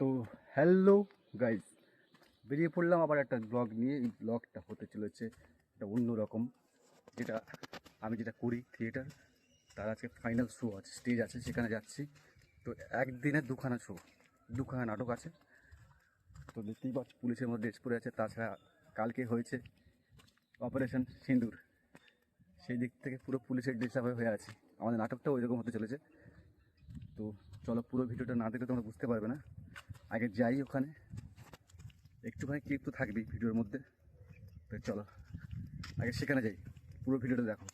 তো hello guys বেরিয়ে পড়লাম আবার একটা ব্লগ নিয়ে। এই ব্লগটা হতে চলেছে একটা অন্যরকম যেটা আমি যেটা করি থিয়েটার তার আজকে ফাইনাল শো আছে স্টেজ আছে, সেখানে যাচ্ছি। তো একদিনে দুখানা শো দুখানা নাটক আছে। তো দেখতেই পাচ্ছ, পুলিশের মধ্যে ড্রেস পরে আছে, তাছাড়া কালকে হয়েছে অপারেশন সিন্দুর। সেই দিক থেকে পুরো পুলিশের ড্রেস আপ হয়ে আছে। আমাদের নাটকটাও ওই রকম হতে চলেছে। তো চলো পুরো ভিডিওটা না দেখলে তোমরা বুঝতে পারবে না। আগে যাই ওখানে। একটুখানি ক্লিপ তো থাকবেই ভিডিওর মধ্যে। তো চলো, আগে সেখানে যাই। পুরো ভিডিওটা দেখো।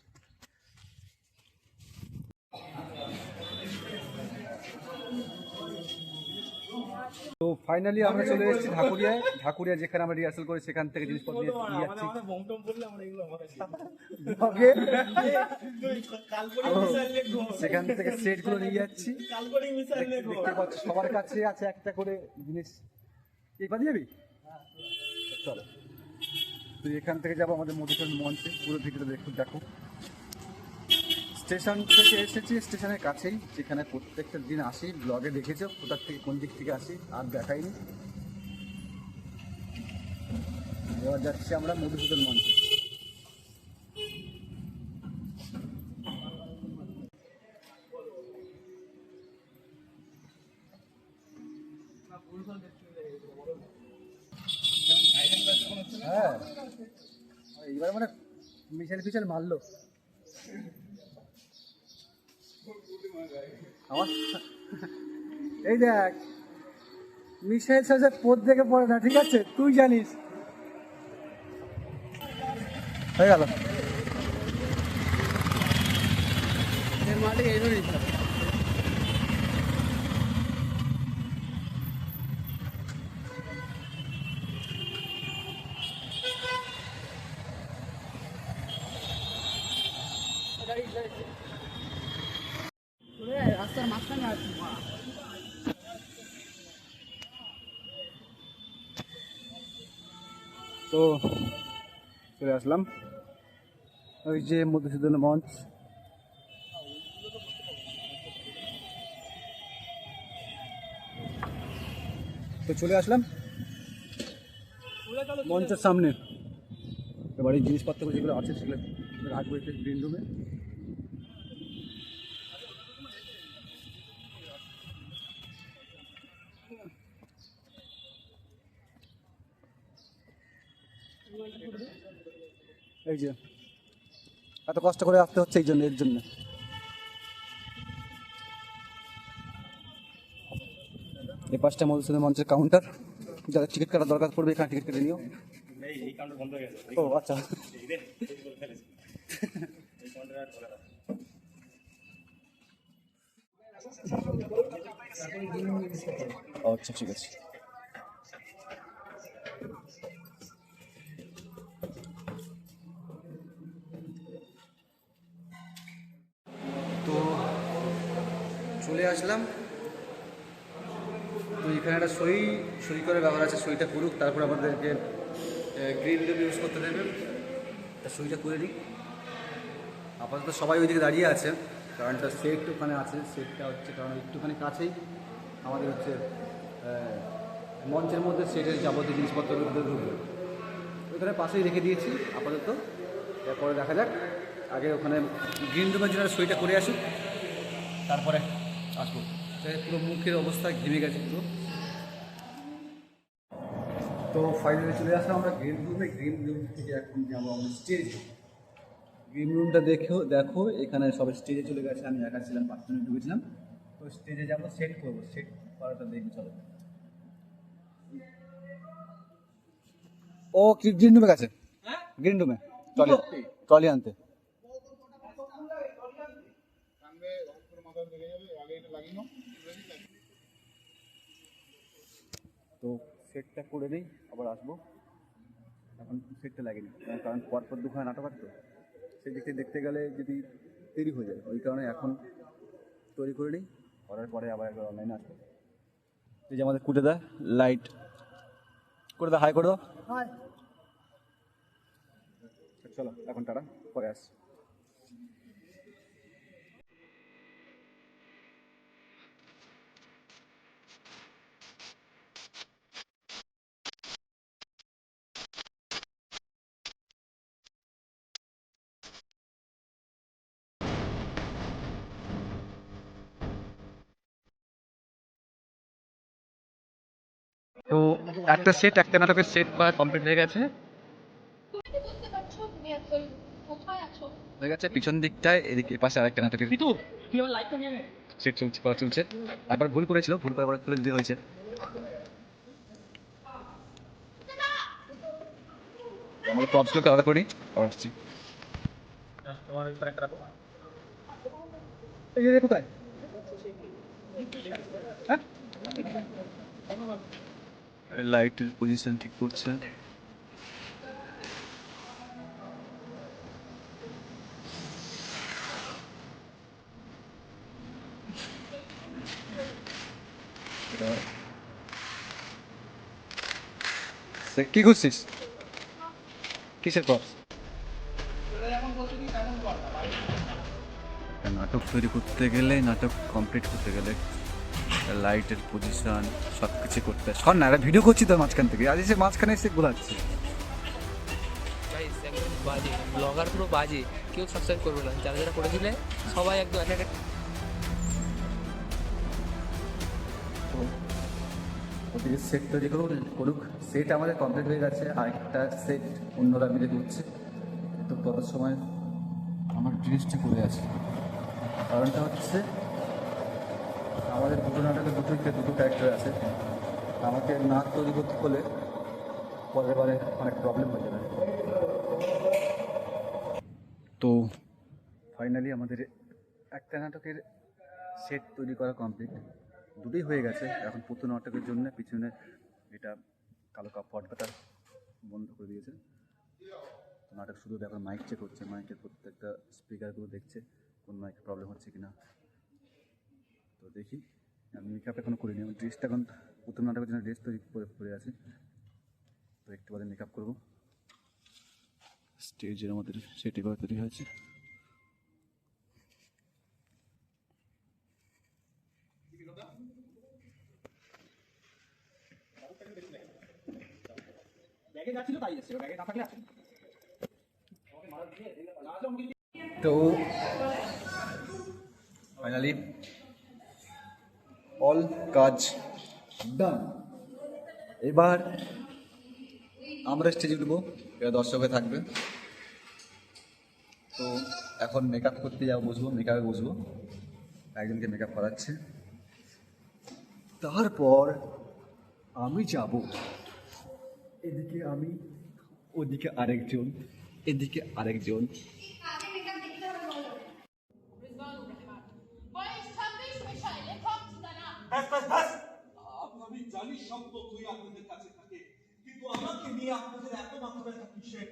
ফাইনালি আমরা চলে এসেছি ঢাকুরিয়ায়। ঢাকুরিয়া যেখানে আমরা রিহার্সাল করি সেখান থেকে জিনিসপত্র নিয়ে নিয়ে যাচ্ছি। সেখান থেকে সেটগুলো নিয়ে যাচ্ছি। দেখতে দেখতে পাচ্ছ সবার কাছে আছে একটা করে জিনিস। এই পাঠিয়ে যাবি? চলো। তো এখান থেকে যাব আমাদের মধুসূদন মঞ্চে। পুরো ভিডিওটা দেখো দেখো। স্টেশন থেকে এসেছি, স্টেশনের কাছেই, যেখানে প্রত্যেকটা দিন আসি ব্লগে দেখেছ, কোথার থেকে, কোন দিক থেকে আসি, আর দেখাইনি। এবার যাচ্ছি আমরা মধুসূদন মঞ্চে। হ্যাঁ। এইবার মানে মিশেল ফিশেল মারলো। এই দেখ মিশেল সাথে পদ থেকে পড়ে না ঠিক আছে? তুই জানিস। হয়ে গেল। রাস্তার মাঝখানে আছি তো চলে আসলাম। ওই যে মধুসূদন মঞ্চ। তো চলে আসলাম। মঞ্চের সামনে। এই জিনিসপত্র যেগুলো আছে সেগুলো রাখব একটু গ্রিন রুমে এই যে। এত কষ্ট করে আসতে হচ্ছে এই জন্য এর জন্য। এই পাঁচটা মধুসূদন মঞ্চের কাউন্টার যাদের টিকিট কাটার দরকার পড়বে এখানে টিকিট কেটে নিও। ও আচ্ছা। আচ্ছা ঠিক আছে। চলে আসলাম। তো এখানে একটা সই সই করার ব্যাপার আছে, সইটা করুক, তারপর আমাদেরকে গ্রিন রুম ইউজ করতে দেবে তা সইটা করে দিই। আপাতত সবাই ওইদিকে দাঁড়িয়ে আছে কারণ একটা সেট ওখানে আছে সেটটা হচ্ছে কারণ একটুখানি কাছেই। আমাদের হচ্ছে মঞ্চের মধ্যে সেটের যাবতীয় জিনিসপত্রগুলো ঢুকবে ওইখানে পাশেই রেখে দিয়েছি, আপাতত। এরপরে দেখা যাক, আগে ওখানে গ্রিন রুমের জন্য সইটা করে আসুক। তারপরে আসব। তাই পুরো মুখের অবস্থা ঘেমে গেছে পুরো। তো ফাইনালি চলে আসলাম আমরা গ্রিন রুমে গ্রিন রুম থেকে এখন যাব আমরা স্টেজে গ্রিন রুমটা দেখো দেখো এখানে সব স্টেজে চলে গেছে। আমি একা ছিলাম পাঁচ মিনিট ঢুকেছিলাম। তো স্টেজে যাব সেট করব সেট করাটা দেখব চলো। ও কি গ্রিন রুমে গেছে গ্রিন রুমে ট্রলি ট্রলি আনতে। তো সেটটা করে দিই আবার আসব। এখন সেটটা লাগেনি কারণ- পরপর দুখানা নাটক আছে তো। সেই দিক দেখতে গেলে যদি দেরি হয়ে যায় ওই কারণে এখন তৈরি করে নিই করার পরে আবার একবার অনলাইনে আসব। এই যে আমাদের কুটে দা লাইট করে দাও হাই করে দাও চলো এখন তারা পরে আসছি। তো একটা সেট একটা নাটকের সেট বা কমপ্লিট হয়ে গেছে। কোথায় হয়ে গেছে পিছন দিকটায় এদিকে পাশে আরেকটা নাটকের সেট চলছে করা চলছে। একবার ভুল করেছিল ভুল করে আবার তুলে দিতে হয়েছে। আমাদের প্রপসগুলোকে আলাদা করি আসছি। এই যে কোথায় লাইটের পজিশন ঠিক করছে সে- কি করছিস কিসের প্রপস নাটক তৈরি করতে গেলে নাটক কমপ্লিট করতে গেলে লাইটের পজিশন সব কিছু করতে। শোন না একটা ভিডিও করছি তোর মাঝখান থেকে। আজ এসে মাঝখানে এসে গোলাচ্ছে বাজে। ব্লগার পুরো বাজে। কেউ সাবস্ক্রাইব করবে না। যারা যারা করেছিলে সবাই একদম এক এক ওদিকে সেট তৈরি করুক করুক। সেট আমাদের কমপ্লিট হয়ে গেছে। আরেকটা সেট অন্যরা মিলে করছে। তো তত সময়? আমার ড্রেসটা করে আছে। কারণটা হচ্ছে আমাদের দুটো নাটকে দুটো দুটো ক্যারেক্টার আছে। আমাকে নাচ তৈরি করতে হলে পরের বারে অনেক প্রবলেম হয়ে যাবে। তো ফাইনালি আমাদের একটা নাটকের সেট তৈরি করা কমপ্লিট দুটোই হয়ে গেছে। এখন পুতুল নাটকের জন্য পিছনে এটা কালো কাপ পটকাটা বন্ধ করে দিয়েছে। নাটক শুরু এখন মাইক চেক হচ্ছে। মাইকের প্রত্যেকটা স্পিকারগুলো দেখছে, কোন মাইকে প্রবলেম হচ্ছে কি না তো দেখি। আমি মেকআপ এখনও করিনি আমি ড্রেসটা এখন প্রথম নাটকের জন্য ড্রেস তৈরি করে পরে আছে। তো একটু বাদে মেকআপ করব। স্টেজের আমাদের সেটি করে তৈরি হয়েছে। তো ফাইনালি অল কাজ ডান এবার আমরা স্টেজে উঠবো। এরা দর্শকে থাকবে। তো এখন মেকআপ করতে যাব, বসবো মেকআপে বসবো। একজনকে মেকআপ করাচ্ছে। তারপর আমি যাব। এদিকে আমি, ওদিকে আরেকজন, এদিকে আরেকজন। ঠিকানা আমি জানি সব তথ্যই আপনাদের কাছে থাকে, কিন্তু আমাকে নিয়ে আপনাদের এত মাথা ব্যথা কিসের?